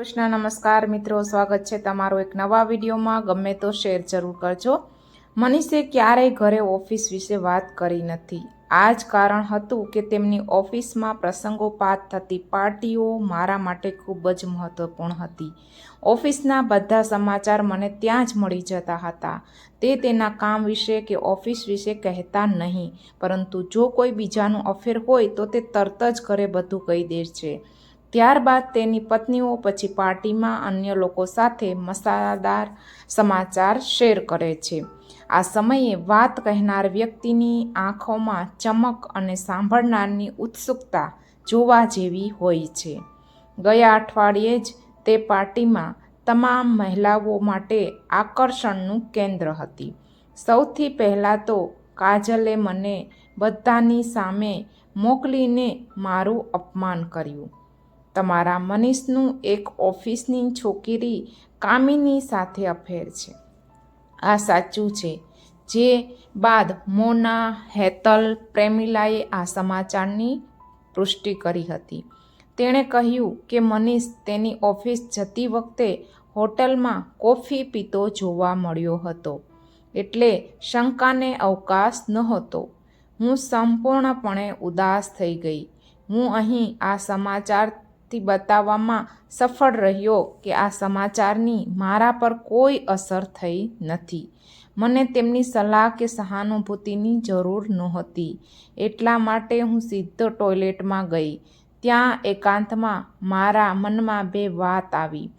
કૃષ્ણ, નમસ્કાર. મિત્રો, સ્વાગત છે તમારો એક નવા વિડીયોમાં. ગમે તો શેર જરૂર કરજો. મનીષે ક્યારેય ઘરે ઓફિસ વિશે વાત કરી નથી. આ જ કારણ હતું કે તેમની ઓફિસમાં પ્રસંગોપાત થતી પાર્ટીઓ મારા માટે ખૂબ જ મહત્વપૂર્ણ હતી. ઓફિસના બધા સમાચાર મને ત્યાં જ મળી જતા હતા. તે તેના કામ વિશે કે ઓફિસ વિશે કહેતા નહીં. પરંતુ જો કોઈ બીજાનું અફેર હોય તો તે તરત જ ઘરે બધું કહી દે છે. ત્યારબાદ તેની પત્નીઓ પછી પાર્ટીમાં અન્ય લોકો સાથે મસાલાદાર સમાચાર શેર કરે છે. આ સમયે વાત કહેનાર વ્યક્તિની આંખોમાં ચમક અને સાંભળનારની ઉત્સુકતા જોવા જેવી હોય છે. ગયા અઠવાડિયે જ તે પાર્ટીમાં તમામ મહિલાઓ માટે આકર્ષણનું કેન્દ્ર હતી. સૌથી પહેલાં તો કાજલે મને બધાની સામે મોકલીને મારું અપમાન કર્યું. તમારા મનીષનું એક ઓફિસની છોકરી કામિની સાથે અફેર છે. આ સાચું છે. જે બાદ મોના, હેતલ, પ્રેમિલાએ આ સમાચારની પુષ્ટિ કરી હતી. તેણે કહ્યું કે મનીષ તેની ઓફિસ જતી વખતે હોટલમાં કોફી પીતો જોવા મળ્યો હતો. એટલે શંકાને અવકાશ નહોતો. હું સંપૂર્ણપણે ઉદાસ થઈ ગઈ. હું અહીં આ સમાચારથી બતાવવામાં સફળ રહ્યો કે આ સમાચારની મારા પર કોઈ અસર થઈ નથી. મને તેમની સલાહ કે સહાનુભૂતિની જરૂર નહોતી. એટલા માટે હું સીધો ટોયલેટમાં ગઈ. ત્યાં એકાંતમાં મારા મનમાં બે વાત આવી.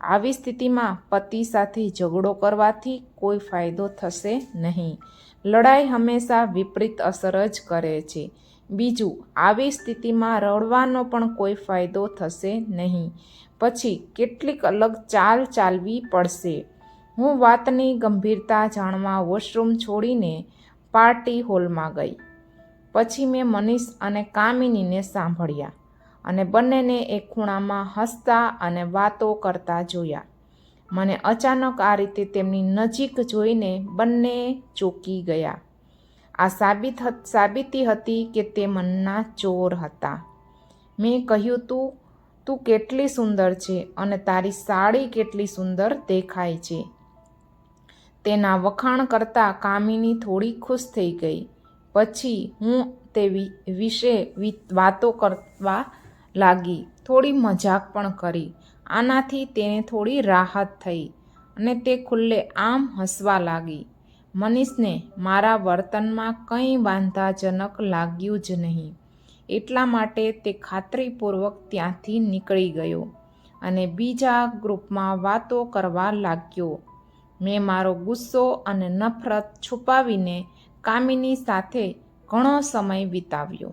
આવી સ્થિતિમાં પતિ સાથે ઝઘડો કરવાથી કોઈ ફાયદો થશે નહીં. લડાઈ હંમેશા વિપરીત અસર જ કરે છે. બીજું, આવી સ્થિતિમાં રડવાનો પણ કોઈ ફાયદો થશે નહીં. પછી કેટલીક અલગ ચાલ ચાલવી પડશે. હું વાતની ગંભીરતા જાણવા વોશરૂમ છોડીને પાર્ટી હોલમાં ગઈ. પછી મેં મનીષ અને કામિનીને સાંભળ્યા અને બંનેને એક ખૂણામાં હસતા અને વાતો કરતા જોયા. મને અચાનક આ રીતે તેમની નજીક જોઈને બંને ચોંકી ગયા. આ સાબિત સાબિતી હતી કે તે મનના ચોર હતા. મેં કહ્યું, તું તું કેટલી સુંદર છે અને તારી સાડી કેટલી સુંદર દેખાય છે. તેના વખાણ કરતાં કામિની થોડી ખુશ થઈ ગઈ. પછી હું તે વિશે વાતો કરવા લાગી. થોડી મજાક પણ કરી. આનાથી તેને થોડી રાહત થઈ અને તે ખુલ્લે આમ હસવા લાગી. મનીષને મારા વર્તનમાં કંઈ વાંધાજનક લાગ્યું જ નહીં. એટલા માટે તે ખાતરીપૂર્વક ત્યાંથી નીકળી ગયો અને બીજા ગ્રુપમાં વાતો કરવા લાગ્યો. મેં મારો ગુસ્સો અને નફરત છુપાવીને કામિની સાથે ઘણો સમય વિતાવ્યો.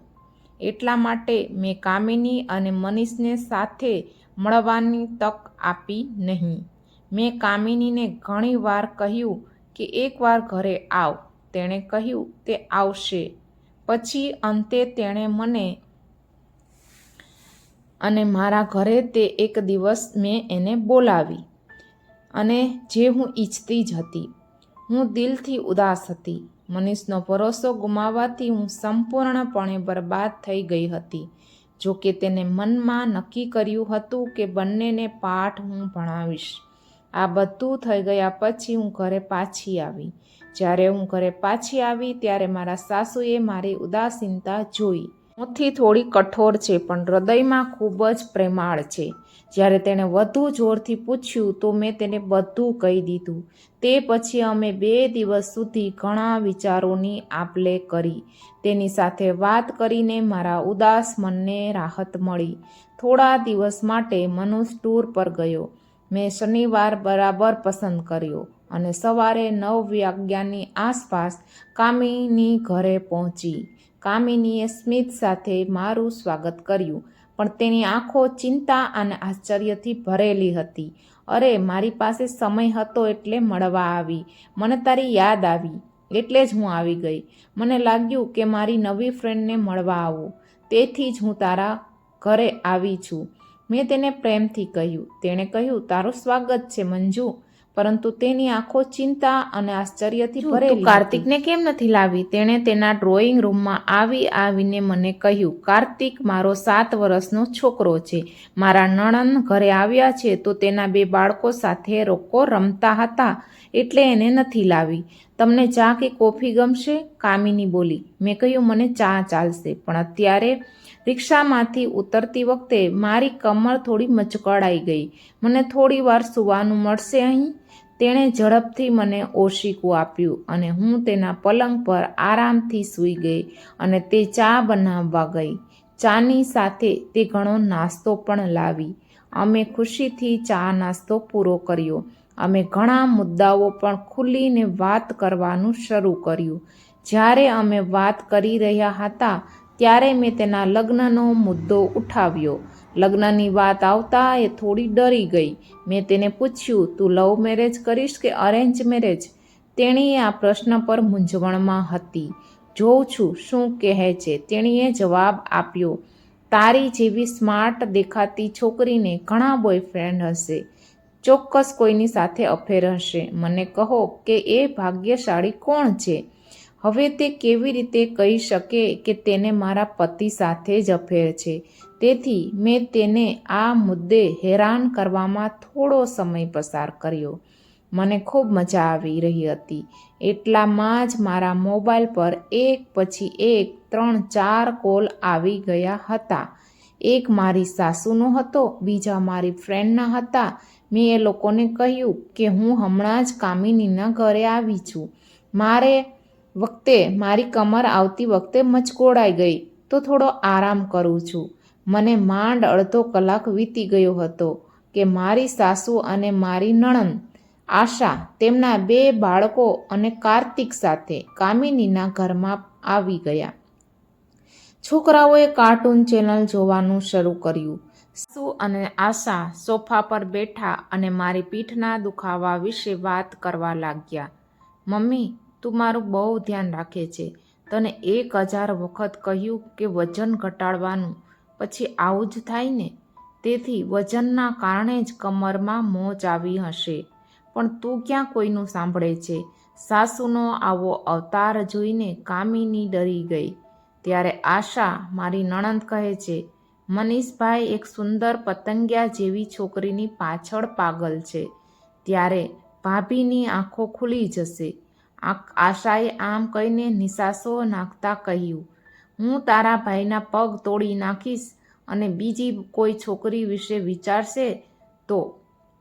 એટલા માટે મેં કામિની અને મનીષને સાથે મળવાની તક આપી નહીં. મેં કામિનીને ઘણીવાર કહ્યું કે એકવાર ઘરે આવ. તેણે કહ્યું, તે આવશે. પછી અંતે તેણે મને અને મારા ઘરે તે એક દિવસ મેં એને બોલાવી અને જે હું ઈચ્છતી જ હતી. હું દિલથી ઉદાસ હતી. મનીષનો ભરોસો ગુમાવવાથી હું સંપૂર્ણપણે બરબાદ થઈ ગઈ હતી. જો કે તેને મનમાં નક્કી કર્યું હતું કે બંનેને પાઠ હું ભણાવીશ. આ બધું થઈ ગયા પછી હું ઘરે પાછી આવી. જ્યારે હું ઘરે પાછી આવી ત્યારે મારા સાસુએ મારી ઉદાસીનતા જોઈ. મુઠ્ઠી થોડી કઠોર છે, પણ હૃદયમાં ખૂબ જ પ્રેમાળ છે. જ્યારે તેણે વધુ જોરથી પૂછ્યું તો મેં તેને બધું કહી દીધું. તે પછી અમે બે દિવસ સુધી ઘણા વિચારોની આપલે કરી. તેની સાથે વાત કરીને મારા ઉદાસ મનને રાહત મળી. થોડા દિવસ માટે મનુષ ટૂર પર ગયો. મેં શનિવાર બરાબર પસંદ કર્યો અને સવારે નવ વાગ્યાની આસપાસ કામિની ઘરે પહોંચી. કામિનીએ સ્મિત સાથે મારું સ્વાગત કર્યું, પણ તેની આંખો ચિંતા અને આશ્ચર્યથી ભરેલી હતી. અરે, મારી પાસે સમય હતો એટલે મળવા આવી. મને તારી યાદ આવી, એટલે જ હું આવી ગઈ. મને લાગ્યું કે મારી નવી ફ્રેન્ડને મળવા આવું. તેથી જ હું તારા ઘરે આવી છું. મેં તેને પ્રેમથી કહ્યું. તેણે કહ્યું તારું સ્વાગત છે મંજુ પરંતુ તેની આંખો ચિંતા અને આશ્ચર્યથી ભરેલી કાર્તિકને કેમ નથી લાવી? તેણે તેના ડ્રોઈંગ રૂમમાં આવી આવીને મને કહ્યું કાર્તિક મારો સાત વર્ષનો છોકરો છે. મારા નણંદ ઘરે આવ્યા છે તો તેના બે બાળકો સાથે રોકો રમતા હતા એટલે એને નથી લાવી. તમને ચા કે કોફી ગમશે? કામિની બોલી. મેં કહ્યું મને ચા ચાલશે પણ અત્યારે રિક્ષામાંથી ઉતરતી વખતે મારી કમર થોડી મચકડાઈ ગઈ. મને થોડી વાર સૂવાનું મળશે અહીં? તેણે ઝડપથી મને ઓશીકું આપ્યું અને હું તેના પલંગ પર આરામથી સૂઈ ગઈ અને તે ચા બનાવવા ગઈ. ચાની સાથે તે ઘણો નાસ્તો પણ લાવી. અમે ખુશીથી ચા નાસ્તો પૂરો કર્યો. અમે ઘણા મુદ્દાઓ પણ ખુલીને વાત કરવાનું શરૂ કર્યું. જ્યારે અમે વાત કરી રહ્યા હતા ત્યારે મેં તેના લગ્નનો મુદ્દો ઉઠાવ્યો. લગ્નની વાત આવતા એ થોડી ડરી ગઈ. મેં તેને પૂછ્યું, તું લવ મેરેજ કરીશ કે અરેન્જ મેરેજ તેણીએ આ પ્રશ્ન પર મૂંઝવણમાં હતી. જોઉં છું, શું કહે છે? તેણીએ જવાબ આપ્યો, તારી જેવી સ્માર્ટ દેખાતી છોકરીને ઘણા બોયફ્રેન્ડ હશે. ચોક્કસ કોઈની સાથે અફેર હશે. મને કહો કે એ ભાગ્યશાળી કોણ છે? હવે તે કેવી રીતે કહી શકે કે તેને મારા પતિ સાથે જ અફેર છે? તેથી મેં તેને આ મુદ્દે હેરાન કરવામાં થોડો સમય પસાર કર્યો. મને ખૂબ મજા આવી રહી હતી. એટલામાં જ મારા મોબાઈલ પર એક પછી એક, ત્રણ, ચાર કોલ આવી ગયા હતા. એક મારી સાસુનો હતો, બીજા મારી ફ્રેન્ડના હતા. મેં એ લોકોને કહ્યું કે હું હમણાં જ કામિનીના ઘરે આવી છું. મારે વખતે મારી કમર આવતી વખતે મચકોડાઈ ગઈ, તો થોડો આરામ કરું છું. મને માંડ અડધો કલાક વીતી ગયો હતો કે મારી સાસુ અને મારી નણંદ, આશા, તેમના બે બાળકો અને કાર્તિક સાથે કામિનીના ઘરમાં આવી ગયા. છોકરાઓએ કાર્ટૂન ચેનલ જોવાનું શરૂ કર્યું. સુ અને આશા સોફા પર બેઠા અને મારી પીઠના દુખાવા વિશે વાત કરવા લાગ્યા. મમ્મી તું મારું બહુ ધ્યાન રાખે છે. તને એક હજાર વખત કહ્યું કે વજન ઘટાડવાનું, પછી આવું જ થાય ને? તેથી વજનના કારણે જ કમરમાં મોચ આવી હશે. પણ તું ક્યાં કોઈનું સાંભળે છે? સાસુનો આવો અવતાર જોઈને કામિની ડરી ગઈ. ત્યારે આશા મારી નણંદ કહે છે, મનીષભાઈ એક સુંદર પતંગિયા જેવી છોકરીની પાછળ પાગલ છે. ત્યારે ભાભીની આંખો ખુલી જશે. આશાએ આમ કહીને નિશાસો નાખતા કહ્યું, હું તારા ભાઈના પગ તોડી નાખીશ અને બીજી કોઈ છોકરી વિશે વિચારશે તો?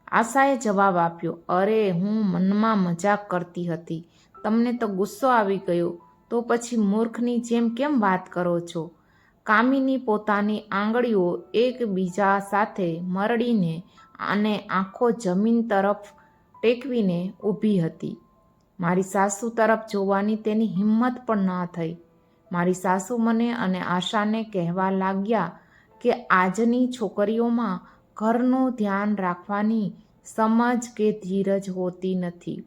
આશાએ જવાબ આપ્યો, અરે, હું મનમાં મજાક કરતી હતી. તમને તો ગુસ્સો આવી ગયો. તો પછી મૂર્ખની જેમ કેમ વાત કરો છો? કામિની પોતાની આંગળીઓ એકબીજા સાથે મરડીને અને આંખો જમીન તરફ ટેકવીને ઊભી હતી. મારી સાસુ તરફ જોવાની તેની હિંમત પણ ન થઈ. મારી સાસુ મને અને આશાને કહેવા લાગ્યા કે આજની છોકરીઓમાં ઘરનું ધ્યાન રાખવાની સમજ કે ધીરજ હોતી નથી.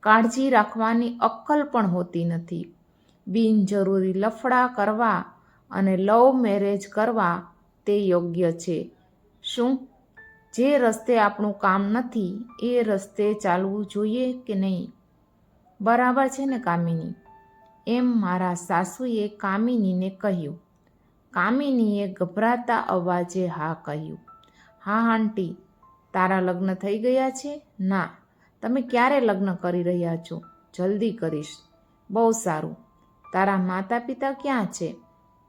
કાળજી રાખવાની અક્કલ પણ હોતી નથી. બિનજરૂરી લફડા કરવા અને લવ મેરેજ કરવા તે યોગ્ય છે. શું? જે રસ્તે આપણું કામ નથી, એ રસ્તે ચાલવું જોઈએ કે નહીં? બરાબર છે ને કામિની? એમ મારા સાસુએ કામિનીને કહ્યું. કામિનીએ ગભરાતા અવાજે હા કહ્યું. હા, આંટી, તારા લગ્ન થઈ ગયા છે? ના. તમે ક્યારે લગ્ન કરી રહ્યા છો? જલ્દી કરીશ. બહુ સારું. તારા માતા પિતા ક્યાં છે?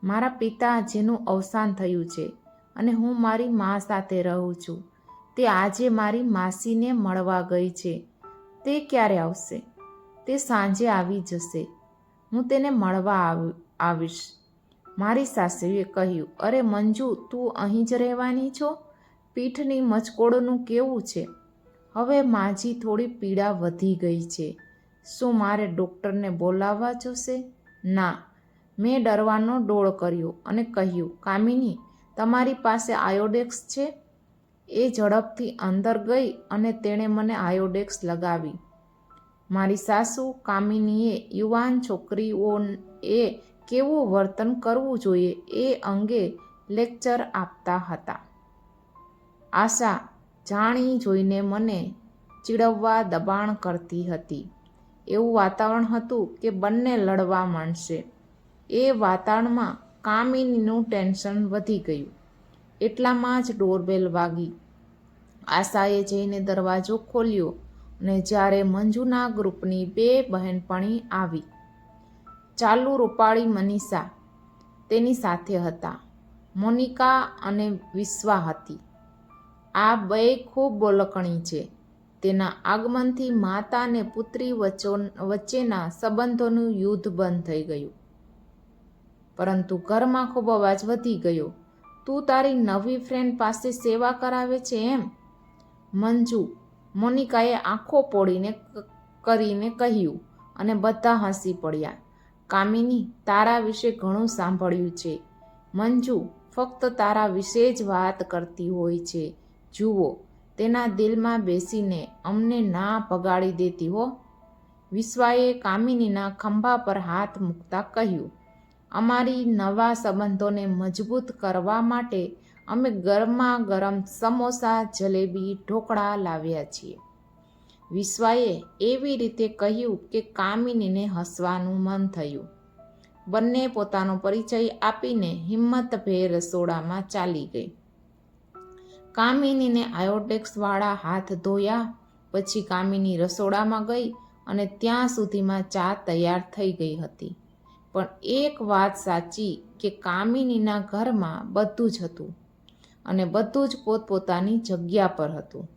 મારા પિતા જેનું અવસાન થયું છે અને હું મારી મા સાથે રહું છું. તે આજે મારી માસીને મળવા ગઈ છે. તે ક્યારે આવશે? તે સાંજે આવી જશે. હું તેને મળવા આવીશ. મારી સાસુએ કહ્યું, અરે મંજુ, તું અહીં જ રહેવાની છો? પીઠની મચકોડનું કેવું છે? હવે માજી થોડી પીડા વધી ગઈ છે. શું મારે ડૉક્ટરને બોલાવવા જોશે? ના. મેં ડરવાનો ડોળ કર્યો અને કહ્યું, કામિની, તમારી પાસે આયોડેક્સ છે? એ ઝડપથી અંદર ગઈ અને તેણે મને આયોડેક્સ લગાવી. મારી સાસુ કામિનીએ યુવાન છોકરીઓએ કેવું વર્તન કરવું જોઈએ એ અંગે લેક્ચર આપતા હતા. આશા જાણી જોઈને મને ચીડવવા દબાણ કરતી હતી. એવું વાતાવરણ હતું કે બંને લડવા માંડશે. એ વાતાવરણમાં કામિનીનું ટેન્શન વધી ગયું. એટલામાં જ ડોરબેલ વાગી. આશાએ જઈને દરવાજો ખોલ્યો અને જ્યારે મંજુના ગ્રુપની બે બહેનપણી આવી. ચાલુ રૂપાળી મનીષા તેની સાથે હતા. મોનિકા અને વિશ્વા હતી. આ બે ખૂબ બોલકણી છે. તેના આગમનથી માતા અને પુત્રી વચ્ચો, વચ્ચેના સંબંધોનું યુદ્ધ બંધ થઈ ગયું. પરંતુ ઘરમાં ખૂબ અવાજ વધી ગયો. તું તારી નવી ફ્રેન્ડ પાસે સેવા કરાવે છે એમ? મંજુ, મોનિકાએ આંખો પોડીને કરીને કહ્યું અને બધા હસી પડ્યા. કામિની, તારા વિશે ઘણું સાંભળ્યું છે. મંજુ ફક્ત તારા વિશે જ વાત કરતી હોય છે. જુઓ, તેના દિલમાં બેસીને અમને ના ભગાડી દેતી હો. વિશ્વાએ કામિનીના ખંભા પર હાથ મૂકતા કહ્યું અમારી નવા સંબંધોને મજબૂત કરવા માટે અમે ગરમા ગરમ સમોસા, જલેબી, ઢોકળા લાવ્યા છીએ. વિશ્વાએ એવી રીતે કહ્યું કે કામિનીને હસવાનું મન થયું. બંને પોતાનો પરિચય આપીને હિંમતભેર રસોડામાં ચાલી ગઈ. કામિનીને આયોડેક્સવાળા હાથ ધોયા, પછી કામિની રસોડામાં ગઈ અને ત્યાં સુધીમાં ચા તૈયાર થઈ ગઈ હતી. પણ એક વાત સાચી કે કામિનીના ઘરમાં બધું જ હતું અને બધું જ પોતપોતાની જગ્યા પર હતું.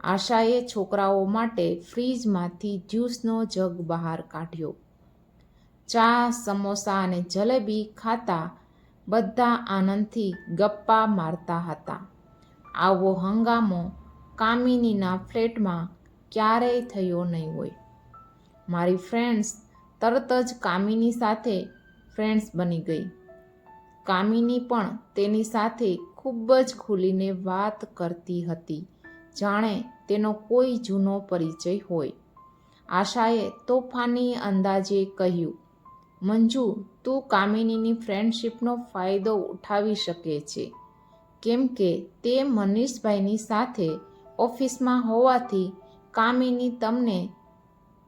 આશાએ છોકરાઓ માટે ફ્રીજમાંથી જ્યુસનો જગ બહાર કાઢ્યો. ચા, સમોસા અને જલેબી ખાતા બધા આનંદથી ગપ્પા મારતા હતા. આવો હંગામો કામિનીના ફ્લેટમાં ક્યારેય થયો નહીં હોય. મારી ફ્રેન્ડ્સ તરત જ કામિની સાથે ફ્રેન્ડ્સ બની ગઈ. કામિની પણ તેની સાથે ખૂબ જ ખુલીને વાત કરતી હતી. જાણે તેનો કોઈ જૂનો પરિચય હોય. આશાએ તોફાની અંદાજે કહ્યું, મંજુ, તું કામિનીની ફ્રેન્ડશીપનો ફાયદો ઉઠાવી શકે છે. કેમ કે તે મનીષભાઈની સાથે ઓફિસમાં હોવાથી કામિની તમને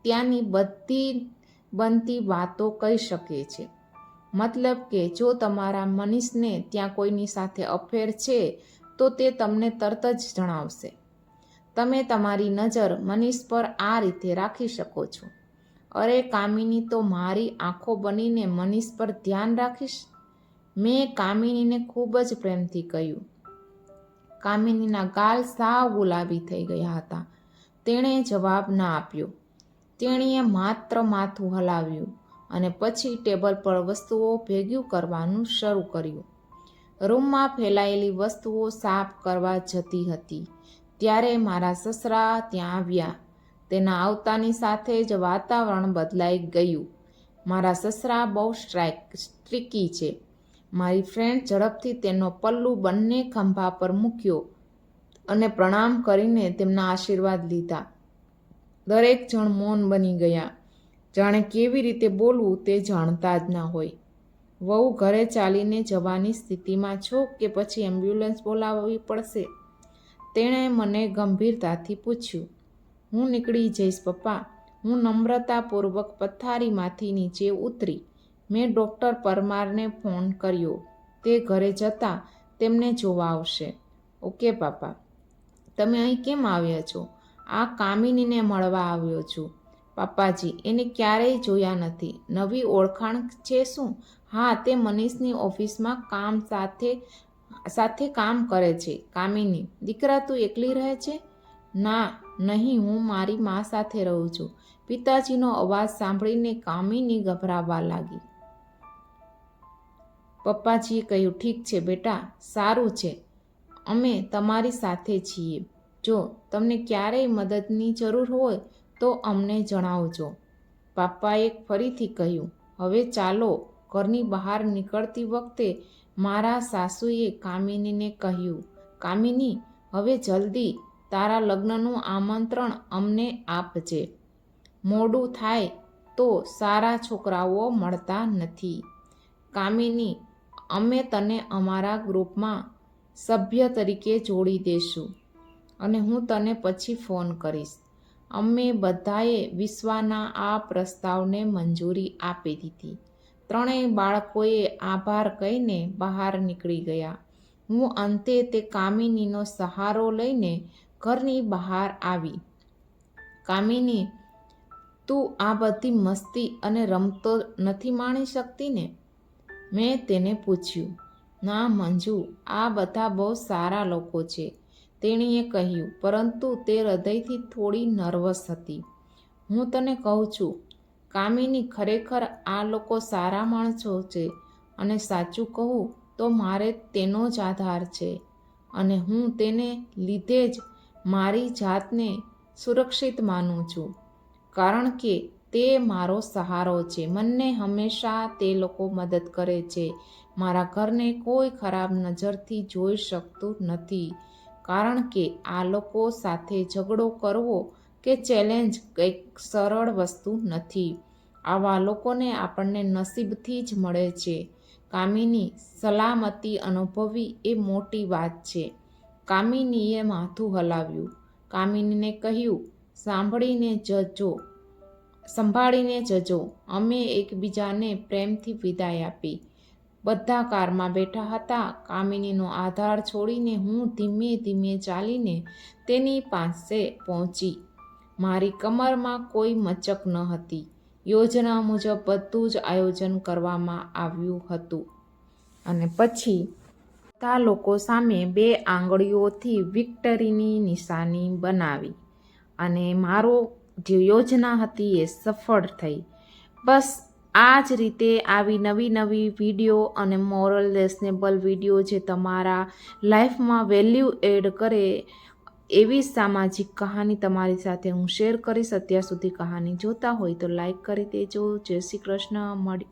ત્યાંની બધી બનતી વાતો કહી શકે છે. મતલબ કે જો તમારા મનીષને ત્યાં કોઈની સાથે અફેર છે, તો તે તમને તરત જ જણાવશે. તમે તમારી નજર મનીષ પર આ રીતે રાખી શકો છો. અરે કામિની, તો મારી આંખો બનીને મનીષ પર ધ્યાન રાખીશ? મેં કામિનીને ખૂબ જ પ્રેમથી કહ્યું. કામિનીના ગાલ સાવ ગુલાબી થઈ ગયા હતા. તેણે જવાબ ના આપ્યો. તેણીએ માત્ર માથું હલાવ્યું અને પછી ટેબલ પર વસ્તુઓ ભેગ્યું કરવાનું શરૂ કર્યું. રૂમમાં ફેલાયેલી વસ્તુઓ સાફ કરવા જતી હતી. ત્યારે મારા સસરા ત્યાં આવ્યા. તેના આવતાની સાથે જ વાતાવરણ બદલાઈ ગયું. મારા સસરા બહુ સ્ટ્રાઇક, સ્ટ્રીકી છે. મારી ફ્રેન્ડ ઝડપથી તેનો પલ્લુ બંને ખંભા પર મૂક્યો અને પ્રણામ કરીને તેમના આશીર્વાદ લીધા. દરેક જણ મૌન બની ગયા. જાણે કેવી રીતે બોલવું તે જાણતા જ ના હોય. વહુ ઘરે ચાલીને જવાની સ્થિતિમાં છો કે પછી એમ્બ્યુલન્સ બોલાવવી પડશે? તેણે મને ગંભીરતાથી પૂછ્યું. હું નીકળી જઈશ, પપ્પા. હું નમ્રતાપૂર્વક પથારીમાંથી નીચે ઉતરી. મેં ડૉક્ટર પરમારને ફોન કર્યો. તે ઘરે જતાં તેમને જોવા આવશે. ઓકે પાપા તમે અહીં કેમ આવ્યા છો? આ કામિનીને મળવા આવ્યો છું. પપ્પાજી, એને ક્યારેય જોયા નથી. નવી ઓળખાણ છે શું? હા, તે મનીષની ઓફિસમાં કામ સાથે સાથે કામ કરે છે. કામિની, દીકરા તું એકલી રહે છે? ના, નહીં, હું મારી મા સાથે રહું છું. પિતાજીનો અવાજ સાંભળીને કામિની ગભરાવા લાગી. પપ્પાજીએ કહ્યું, ઠીક છે બેટા, સારું છે. અમે તમારી સાથે છીએ. જો તમને ક્યારેય મદદની જરૂર હોય, તો અમને જણાવજો. પાપ્પાએ ફરીથી કહ્યું, હવે ચાલો ઘરની બહાર નીકળતી વખતે મારા સાસુએ કામિનીને કહ્યું, કામિની, હવે જલ્દી તારા લગ્નનું આમંત્રણ અમને આપજે. મોડું થાય તો સારા છોકરાઓ મળતા નથી. કામિની, અમે તને અમારા ગ્રુપમાં સભ્ય તરીકે જોડી દેશું. અને હું તને પછી ફોન કરીશ. અમે બધાએ વિશ્વાના આ પ્રસ્તાવને મંજૂરી આપી દીધી. ત્રણેય બાળકોએ આભાર કહીને બહાર નીકળી ગયા. હું અંતે તે કામિનીનો સહારો લઈને ઘરની બહાર આવી. કામિની, તું આ બધી મસ્તી અને રમતો નથી માણી શકતી ને? મેં તેને પૂછ્યું. ના મંજુ, આ બધા બહુ સારા લોકો છે. તેણીએ કહ્યું, પરંતુ તે હૃદયથી થોડી નર્વસ હતી. હું તને કહું છું, કામિની ખરેખર આ લોકો સારા માણસો છે અને સાચું કહું તો મારે તેનો જ આધાર છે અને હું તેને લીધે જ મારી જાતને સુરક્ષિત માનું છું. કારણ કે તે મારો સહારો છે. મને હંમેશા તે લોકો મદદ કરે છે. મારા ઘરને કોઈ ખરાબ નજરથી જોઈ શકતું નથી. કારણ કે આ લોકો સાથે ઝઘડો કરવો કે ચેલેન્જ કંઈક સરળ વસ્તુ નથી. આવા લોકોને આપણને નસીબથી જ મળે છે. કામિની સલામતી અનુભવી એ મોટી વાત છે. કામિનીએ માથું હલાવ્યું. કામિનીને કહ્યું, સાંભળીને જજો સંભાળીને જજો અમે એકબીજાને પ્રેમથી વિદાય આપી. બધા કારમાં બેઠા હતા. કામિનીનો આધાર છોડીને હું ધીમે ધીમે ચાલીને તેની પાસે પહોંચી. મારી કમરમાં કોઈ મચક ન હતી. યોજના મુજબ બધું જ આયોજન કરવામાં આવ્યું હતું. અને પછી બધા લોકો સામે બે આંગળીઓથી વિક્ટરીની નિશાની બનાવી. અને મારો જે યોજના હતી એ સફળ થઈ. બસ આ જ રીતે આવી નવી નવી વીડિયો અને મોરલ લેસનેબલ વીડિયો જે તમારા લાઈફમાં વેલ્યુ એડ કરે એવી સામાજિક કહાની તમારી સાથે હું શેર કરીશ. અત્યાર સુધી કહાની જોતા હોય તો લાઈક કરી દેજો. જય શ્રી કૃષ્ણ. મળી